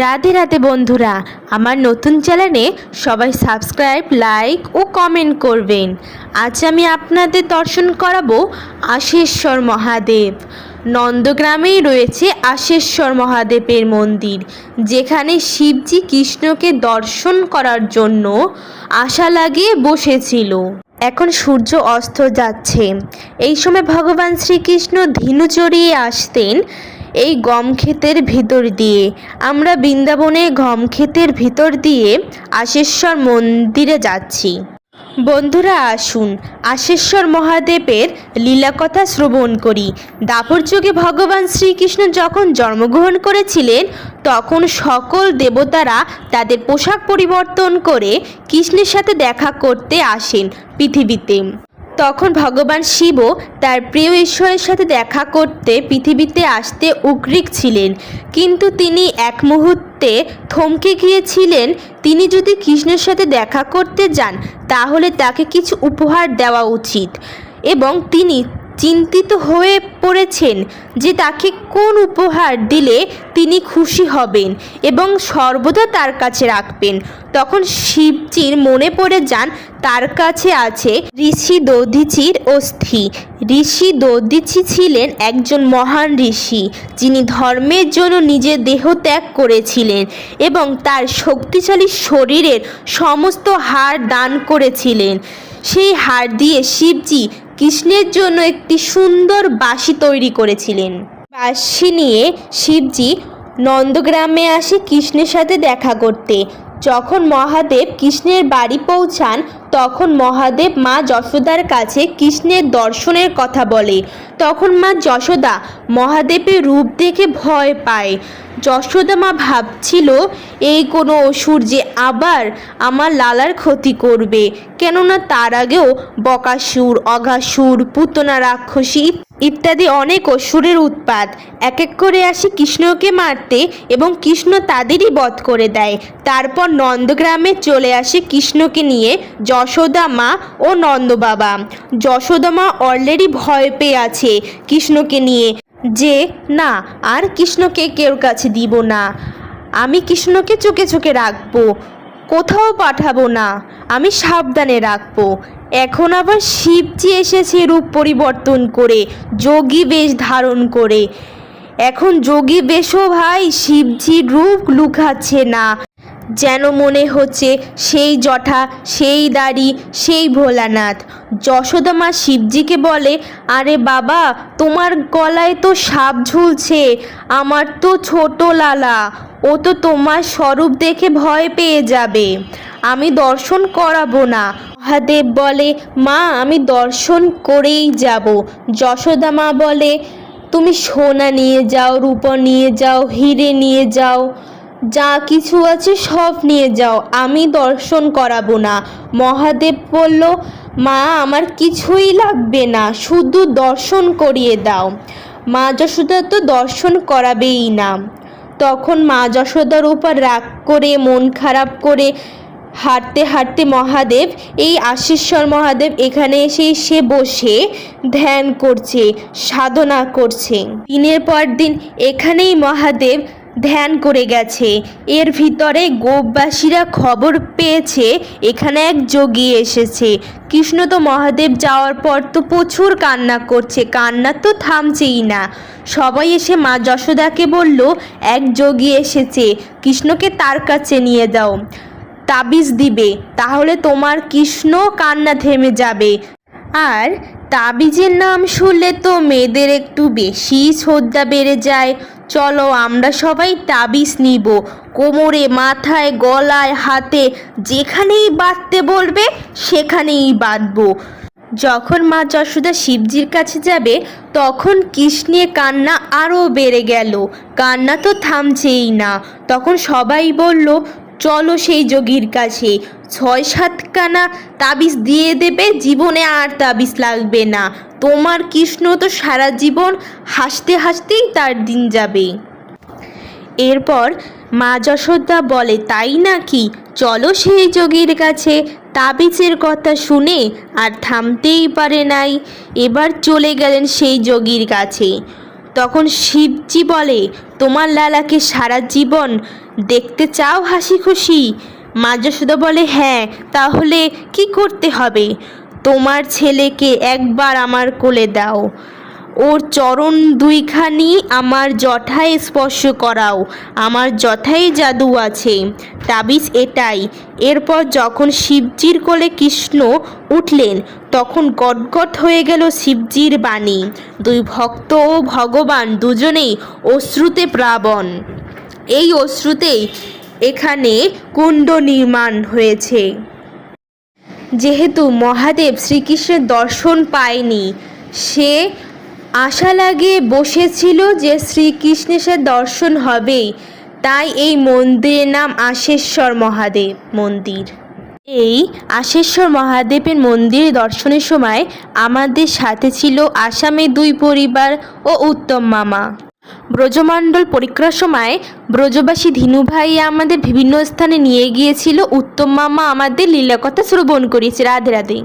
রাধে রাধে বন্ধুরা, আমার নতুন চ্যানেলে সবাই সাবস্ক্রাইব, লাইক ও কমেন্ট করবেন। আজ আমি আপনাদের দর্শন করাবো আশেশ্বর মহাদেব। নন্দগ্রামেই রয়েছে আশেশ্বর মহাদেবের মন্দির, যেখানে শিবজি কৃষ্ণকে দর্শন করার জন্য আশা লাগিয়ে বসেছিল। এখন সূর্য অস্ত যাচ্ছে। এই সময় ভগবান শ্রীকৃষ্ণ ধীনু চড়িয়ে আসতেন এই গম ক্ষেতের ভিতর দিয়ে। আমরা বৃন্দাবনে গম ক্ষেতের ভিতর দিয়ে আশেশ্বর মন্দিরে যাচ্ছি। বন্ধুরা, আসুন আশেশ্বর মহাদেবের লীলাকথা শ্রবণ করি। দাপর যুগে ভগবান শ্রীকৃষ্ণ যখন জন্মগ্রহণ করেছিলেন, তখন সকল দেবতারা তাদের পোশাক পরিবর্তন করে কৃষ্ণের সাথে দেখা করতে আসেন পৃথিবীতে। তখন ভগবান শিব তার প্রিয় ঈশ্বরের সাথে দেখা করতে পৃথিবীতে আসতে উগ্রিক ছিলেন। কিন্তু তিনি এক মুহূর্তে থমকে গিয়েছিলেন, তিনি যদি কৃষ্ণের সাথে দেখা করতে যান, তাহলে তাকে কিছু উপহার দেওয়া উচিত। এবং তিনি চিন্তিত হয়ে পড়েছেন যে তাকে কোন উপহার দিলে তিনি খুশি হবেন এবং সর্বদা তার কাছে রাখবেন। তখন শিবজির মনে পড়ে যান, তার কাছে আছে ঋষি দধিচির অস্থি। ঋষি দধিচি ছিলেন একজন মহান ঋষি, যিনি ধর্মের জন্য নিজের দেহ ত্যাগ করেছিলেন এবং তার শক্তিশালী শরীরের সমস্ত হাড় দান করেছিলেন। সেই হাড় দিয়ে শিবজি কৃষ্ণের জন্য একটি সুন্দর বাঁশি তৈরি করেছিলেন। বাঁশি নিয়ে শিবজি নন্দগ্রামে আসে কৃষ্ণের সাথে দেখা করতে। যখন মহাদেব কৃষ্ণের বাড়ি পৌঁছান, তখন মহাদেব মা যশোদার কাছে কৃষ্ণের দর্শনের কথা বলে। তখন মা যশোদা মহাদেবের রূপ দেখে ভয় পায়। যশোদা মা ভাবছিল, এই কোনো অসুর যে আবার আমার লালার ক্ষতি করবে। কেননা তার আগেও বকাসুর, অঘাসুর, পুতনা রাক্ষসী ইত্যাদি অনেক অসুরের উৎপাত। এক এক করে আসে কৃষ্ণকে মারতে এবং কৃষ্ণ তাদেরই বধ করে দেয়। তারপর নন্দগ্রামে চলে আসে কৃষ্ণকে নিয়ে যশোদা মা ও নন্দ বাবা যশোদা মা অলরেডি ভয় পেয়ে আছে কৃষ্ণকে নিয়ে যে, না, আর কৃষ্ণকে কেউ কাছে দিব না। আমি কৃষ্ণকে চোখে চোখে রাখব। কোথাও পাঠাবো না। আমি সাবধানে রাখব। এখন আবার শিবজি এসেছে রূপ পরিবর্তন করে, যোগী বেশ ধারণ করে। এখন যোগী বেশও ভাই শিবজির রূপ লুকাচ্ছে না। যেন মনে হচ্ছে সেই জঠা সেই দাড়ি, সেই ভোলানাথ। যশোদা মা শিবজিকে বলে, আরে বাবা, তোমার গলায় তো সাপ ঝুলছে, আমার তো ছোট লালা, ও তো তোমার স্বরূপ দেখে ভয় পেয়ে যাবে। আমি দর্শন করাবো না। মহাদেব বলে, মা, আমি দর্শন করেই যাব। যশোদা মা বলে, তুমি সোনা নিয়ে যাও, রূপা নিয়ে যাও, হিরে নিয়ে যাও। যা কিছু আছে সব নিয়ে যাও, আমি দর্শন করাবো না। মহাদেব বলল, মা, আমার কিছুই লাগবে না, শুধু দর্শন করিয়ে দাও। মা যশোদা তো দর্শন করাবেই না। তখন মা যশোদার উপর রাগ করে, মন খারাপ করে হাঁটতে হাঁটতে মহাদেব, এই আশীশ্বর মহাদেব, এখানে এসে সে বসে ধ্যান করছে, সাধনা করছে। দিনের পর দিন এখানেই মহাদেব ধ্যান করে গেছে। এর ভিতরে গোপবাসীরা খবর পেয়েছে, এখানে এক যোগী এসেছে। কৃষ্ণ তো মহাদেব যাওয়ার পর তো প্রচুর কান্না করছে, কান্না তো থামছেই না। সবাই এসে মা যশোদাকে বলল, এক যোগী এসেছে, কৃষ্ণকে তার কাছে নিয়ে যাও। তাবিজ দিবে, তাহলে তোমার কৃষ্ণ কান্না থেমে যাবে। আর তাবিজের নাম শুনলে তো মেয়েদের একটু বেশি শ্রদ্ধা বেড়ে যায়। চলো আমরা সবাই তাবিজ নিব। কোমরে, মাথায়, গলায়, হাতে, যেখানেই বাঁধতে বলবে, সেখানেই বাঁধবো। যখন মা যশোদা শিবজির কাছে যাবে, তখন কৃষ্ণের কান্না আরও বেড়ে গেল। কান্না তো থামছেই না। তখন সবাই বলল চলো সেই যোগীর কাছে। ছয় সাতখানা তাবিজ দিয়ে দেবে, জীবনে আর তাবিজ লাগবে না। তোমার কৃষ্ণ তো সারা জীবন হাসতে হাসতেই তার দিন যাবে। এরপর মা যশোদা বলে, তাই নাকি? চলো সেই যোগীর কাছে। তাবিজের কথা শুনে আর থামতেই পারে নাই। এবার চলে গেলেন সেই যোগীর কাছে। তখন শিবজি বলে, তোমার লালাকে সারা জীবন দেখতে চাও হাসি খুশি? মা বলে হ্যাঁ তাহলে কি করতে হবে? তোমার ছেলেকে একবার আমার কোলে দাও। ওর চরণ দুইখানি আমার জটায় স্পর্শ করাও, আমার জটায় জাদু আছে। তাবিজ এটাই। এরপর যখন শিবজির কোলে কৃষ্ণ উঠলেন, তখন গটগট হয়ে গেল শিবজির বাণী। দুই ভক্ত ও ভগবান দুজনেই অশ্রুতে প্লাবন। এই অশ্রুতেই এখানে কুণ্ড নির্মাণ হয়েছে। যেহেতু মহাদেব শ্রীকৃষ্ণের দর্শন পায়নি, সে আশা লাগিয়ে বসেছিল যে শ্রীকৃষ্ণের দর্শন হবেই। তাই এই মন্দিরের নাম আশেশ্বর মহাদেব মন্দির। এই আশেশ্বর মহাদেবের মন্দির দর্শনের সময় আমাদের সাথে ছিল আসামে দুই পরিবার ও উত্তম মামা। ব্রজমণ্ডল পরিক্রমার সময় ব্রজবাসী ধীনু ভাই আমাদের বিভিন্ন স্থানে নিয়ে গিয়েছিল। উত্তম মামা আমাদের লীলাকথা শ্রবণ করিয়েছে রাধে রাধে।